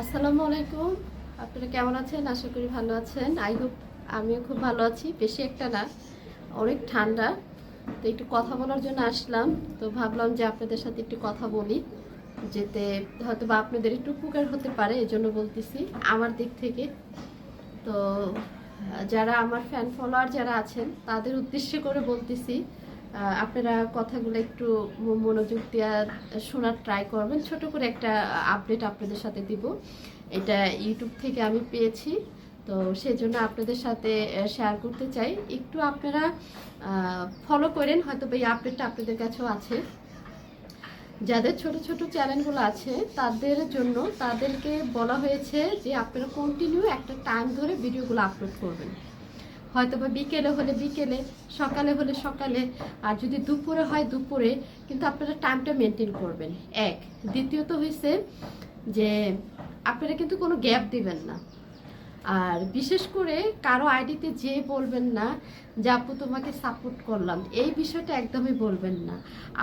আসসালামু আলাইকুম। আপনারা কেমন আছেন? আশা করি ভালো আছেন। আই হোপ আমিও খুব ভালো আছি। বেশি একটা না, অনেক ঠান্ডা। তো একটু কথা বলার জন্য আসলাম। তো ভাবলাম যে আপনাদের সাথে একটু কথা বলি। যেতে হয়তো বা আপনাদের একটু উপকার হতে পারে এই জন্য বলতেছি আমার দিক থেকে। তো যারা আমার ফ্যান ফলোয়ার যারা আছেন, তাদের উদ্দেশ্য করে বলতেছি আপনারা কথাগুলো একটু মনোযোগ দেওয়া শোনার ট্রাই করবেন। ছোট করে একটা আপডেট আপনাদের সাথে দিব। এটা ইউটিউব থেকে আমি পেয়েছি। তো সেই জন্য আপনাদের সাথে শেয়ার করতে চাই। একটু আপনারা ফলো করেন। হয়তো এই আপডেটটা আপনাদের কাছেও আছে। যাদের ছোট ছোট চ্যানেলগুলো আছে, তাদের জন্য তাদেরকে বলা হয়েছে যে আপনারা কন্টিনিউ একটা টাইম ধরে ভিডিওগুলো আপলোড করবেন। হয়তো বা বিকেলে হলে বিকেলে, সকালে হলে সকালে, আর যদি দুপুরে হয় দুপুরে, কিন্তু আপনারা টাইমটা মেনটেন করবেন। এক, দ্বিতীয়ত হয়েছে যে আপনারা কিন্তু কোনো গ্যাপ দিবেন না। আর বিশেষ করে কারও আইডিতে যে বলবেন না, যে আপু, তোমাকে সাপোর্ট করলাম এই বিষয়টা একদমই বলবেন না।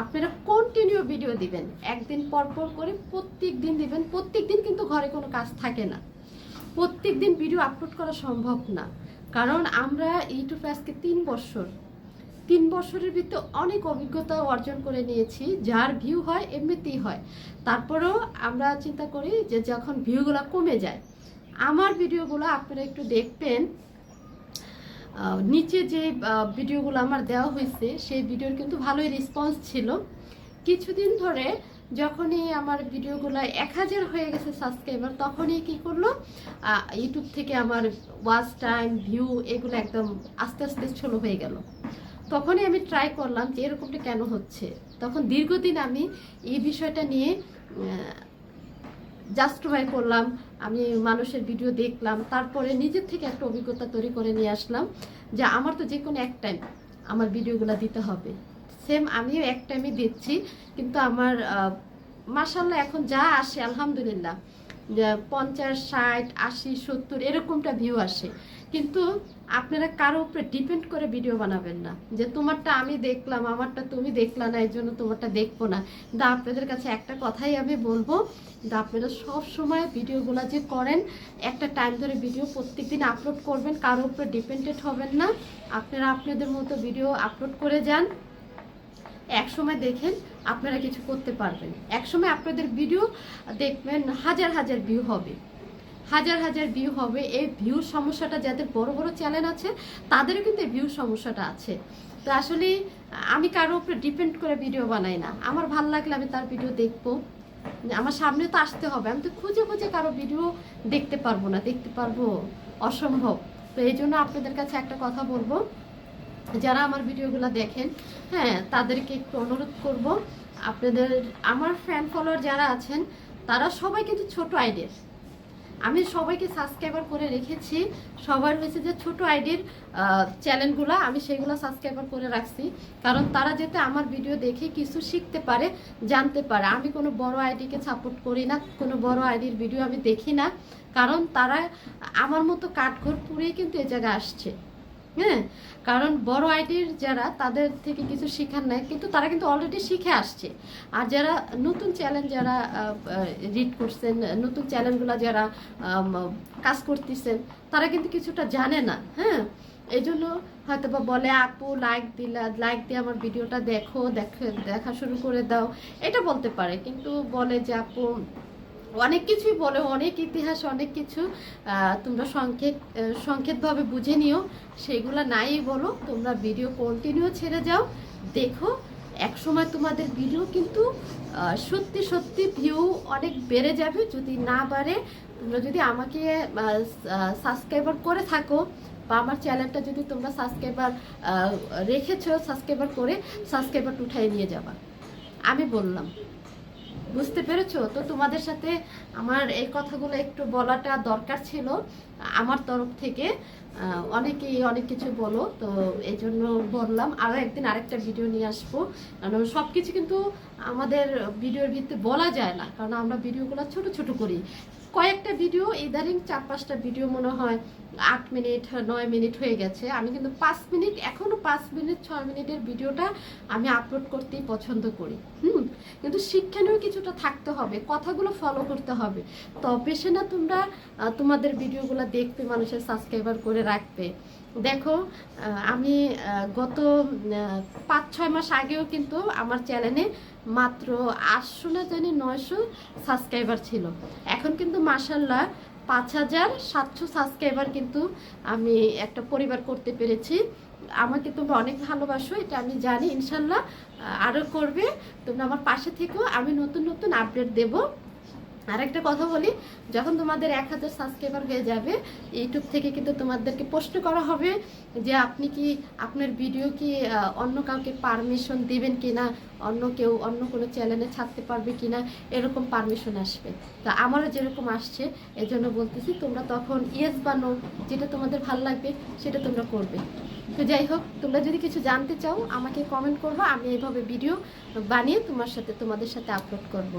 আপনারা কন্টিনিউ ভিডিও দিবেন। একদিন পর পর করে প্রত্যেক দিন দিবেন। প্রত্যেক দিন কিন্তু ঘরে কোনো কাজ থাকে না। প্রত্যেক দিন ভিডিও আপলোড করা সম্ভব না। কারণ আমরা ইউটিউবে আজকে তিন বছর, তিন বছরের ভিতরে অনেক অভিজ্ঞতা অর্জন করে নিয়েছি, যার ভিউ হয় এমনিতেই হয়। তারপরেও আমরা চিন্তা করি যে যখন ভিউগুলো কমে যায়, আমার ভিডিওগুলো আপনারা একটু দেখবেন। নিচে যে ভিডিওগুলো আমার দেওয়া হয়েছে, সেই ভিডিওর কিন্তু ভালোই রেসপন্স ছিল। কিছুদিন ধরে যখনই আমার ভিডিওগুলো এক হাজার হয়ে গেছে সাবস্ক্রাইবার তখনই কি করল? ইউটিউব থেকে আমার ওয়াচ টাইম ভিউ এগুলো একদম আস্তে আস্তে ছোলো হয়ে গেল। তখনই আমি ট্রাই করলাম যে এরকমটা কেন হচ্ছে? তখন দীর্ঘদিন আমি এই বিষয়টা নিয়ে জাস্টিফাই করলাম। আমি মানুষের ভিডিও দেখলাম। তারপরে নিজের থেকে একটা অভিজ্ঞতা তৈরি করে নিয়ে আসলাম যে আমার তো যে কোনো এক টাইম আমার ভিডিওগুলো দিতে হবে। সেম আমিও এক টাইমে দিচ্ছি। কিন্তু আমার মাসাল্লাহ এখন যা আসে, আলহামদুলিল্লাহ পঞ্চাশ, ষাট, আশি, সত্তর, এরকমটা ভিউ আসে। কিন্তু আপনারা কারও উপরে ডিপেন্ড করে ভিডিও বানাবেন না। যে তোমারটা আমি দেখলাম, আমারটা তুমি দেখলা না, এই জন্য তোমারটা দেখব না। কিন্তু আপনাদের কাছে একটা কথাই আমি বলব কিন্তু আপনারা সব সময় ভিডিওগুলো যে করেন, একটা টাইম ধরে ভিডিও প্রত্যেক দিন আপলোড করবেন, কারও উপরে ডিপেন্ডেড হবেন না। আপনারা আপনাদের মতো ভিডিও আপলোড করে যান। এক সময় দেখেন আপনারা কিছু করতে পারবেন। এক সময় আপনাদের ভিডিও দেখবেন হাজার হাজার ভিউ হবে। হাজার হাজার ভিউ হবে। এই ভিউ সমস্যাটা যাদের বড় বড় চ্যানেল আছে, তাদেরও কিন্তু এই ভিউ সমস্যাটা আছে। তো আসলে আমি কারও উপরে ডিপেন্ড করে ভিডিও বানাই না। আমার ভালো লাগলে আমি তার ভিডিও দেখব। আমার সামনে তো আসতে হবে। আমি তো খুঁজে খুঁজে কারও ভিডিও দেখতে পারব না, দেখতে পারব অসম্ভব। তো এই জন্য আপনাদের কাছে একটা কথা বলব। যারা আমার ভিডিওগুলো দেখেন হ্যাঁ তাদেরকে একটু অনুরোধ করব, আপনাদের, আমার ফ্যান ফলোয়ার যারা আছেন, তারা সবাই কিন্তু ছোট আইডির আমি সবাইকে সাবস্ক্রাইবার করে রেখেছি, সবার হয়েছে যে ছোট আইডির চ্যানেলগুলো আমি সেগুলো সাবস্ক্রাইবার করে রাখছি। কারণ তারা যাতে আমার ভিডিও দেখে কিছু শিখতে পারে, জানতে পারে। আমি কোনো বড় আইডিকে সাপোর্ট করি না, কোনো বড় আইডির ভিডিও আমি দেখি না। কারণ তারা আমার মতো কাঠঘর পুড়েই কিন্তু এ জায়গায় আসছে। হ্যাঁ কারণ বড় আইডির যারা তাদের থেকে কিছু শেখার নাই কিন্তু তারা কিন্তু অলরেডি শিখে আসছে। আর যারা নতুন চ্যানেল যারা রিড করছেন, নতুন চ্যানেলগুলো যারা কাজ করতেছেন, তারা কিন্তু কিছুটা জানে না হ্যাঁ? এই জন্য হয়তো বা বলে, আপু লাইক দিলা লাইক দিয়ে আমার ভিডিওটা দেখো দেখো, দেখা শুরু করে দাও। এটা বলতে পারে, কিন্তু বলে যে, আপু অনেক কিছুই বলে, অনেক ইতিহাস, অনেক কিছু। তোমরা সংক্ষেপ সংক্ষেপভাবে বুঝে নিও। সেগুলো নাই বলো, তোমরা ভিডিও কন্টিনিউ ছেড়ে যাও। দেখো এক সময় তোমাদের ভিডিও কিন্তু সত্যি সত্যি ভিউ অনেক বেড়ে যাবে। যদি না বাড়ে, তোমরা যদি আমাকে সাবস্ক্রাইবার করে থাকো, বা আমার চ্যানেলটা যদি তোমরা সাবস্ক্রাইবার রেখেছো সাবস্ক্রাইবার করে সাবস্ক্রাইবার উঠাই নিয়ে যাবা। আমি বললাম। বুঝতে পেরেছ? তো তোমাদের সাথে আমার এই কথাগুলো একটু বলাটা দরকার ছিল। আমার তরফ থেকে অনেকেই অনেক কিছু বলো, তো এই জন্য বললাম। আরও একদিন আরেকটা ভিডিও নিয়ে আসব। কারণ সব কিছু কিন্তু আমাদের ভিডিওর ভিত্তিতে বলা যায় না। কারণ আমরা ভিডিওগুলো ছোট ছোট করি। কয়েকটা ভিডিও ইদারিং চার পাঁচটা ভিডিও মনে হয়, আট মিনিট, নয় মিনিট হয়ে গেছে। আমি কিন্তু পাঁচ মিনিট এখনও পাঁচ মিনিট, ছয় মিনিটের ভিডিওটা আমি আপলোড করতেই পছন্দ করি। হুম? কিন্তু শিক্ষণীয় কিছুটা থাকতে হবে, কথাগুলো ফলো করতে হবে। তবে সে না তোমরা তোমাদের ভিডিওগুলো দেখবে মানুষের সাবস্ক্রাইবার করে রাখবে। দেখো আমি গত পাঁচ, ছয় মাস আগেও কিন্তু আমার চ্যানেলে মাত্র আটশো না জানি নয়শো সাবস্ক্রাইবার ছিল। এখন কিন্তু মাসাল্লাহ পাঁচ হাজার সাতশো সাবস্ক্রাইবার কিন্তু আমি একটা পরিবার করতে পেরেছি। আমাকে তোমরা অনেক ভালোবাসো, এটা আমি জানি, ইনশাল্লাহ আরও করবে। তোমরা আমার পাশে থেকেও আমি নতুন নতুন আপডেট দেবো। আর একটা কথা বলি, যখন তোমাদের এক হাজার সাবস্ক্রাইবার হয়ে যাবে, ইউটিউব থেকে কিন্তু তোমাদেরকে প্রশ্ন করা হবে যে আপনি কি আপনার ভিডিও কি অন্য কাউকে পারমিশন দেবেন কি কিনা? অন্য কেউ, অন্য কোনো চ্যানেলে ছাড়তে পারবে কিনা এরকম পারমিশন আসবে। তা আমারও যেরকম আসছে, এজন্য বলতেছি তোমরা তখন ইয়েস বা নো যেটা তোমাদের ভালো লাগবে সেটা তোমরা করবে। তো যাই হোক, তোমরা যদি কিছু জানতে চাও, আমাকে কমেন্ট করব আমি এইভাবে ভিডিও বানিয়ে তোমার সাথে, তোমাদের সাথে আপলোড করব।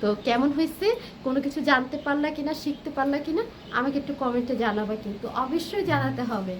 তো কেমন হয়েছে? কোনো কিছু জানতে পারলা কিনা, শিখতে পারলা কিনা, আমাকে একটু কমেন্টে জানাবা কিন্তু। অবশ্যই জানাতে হবে।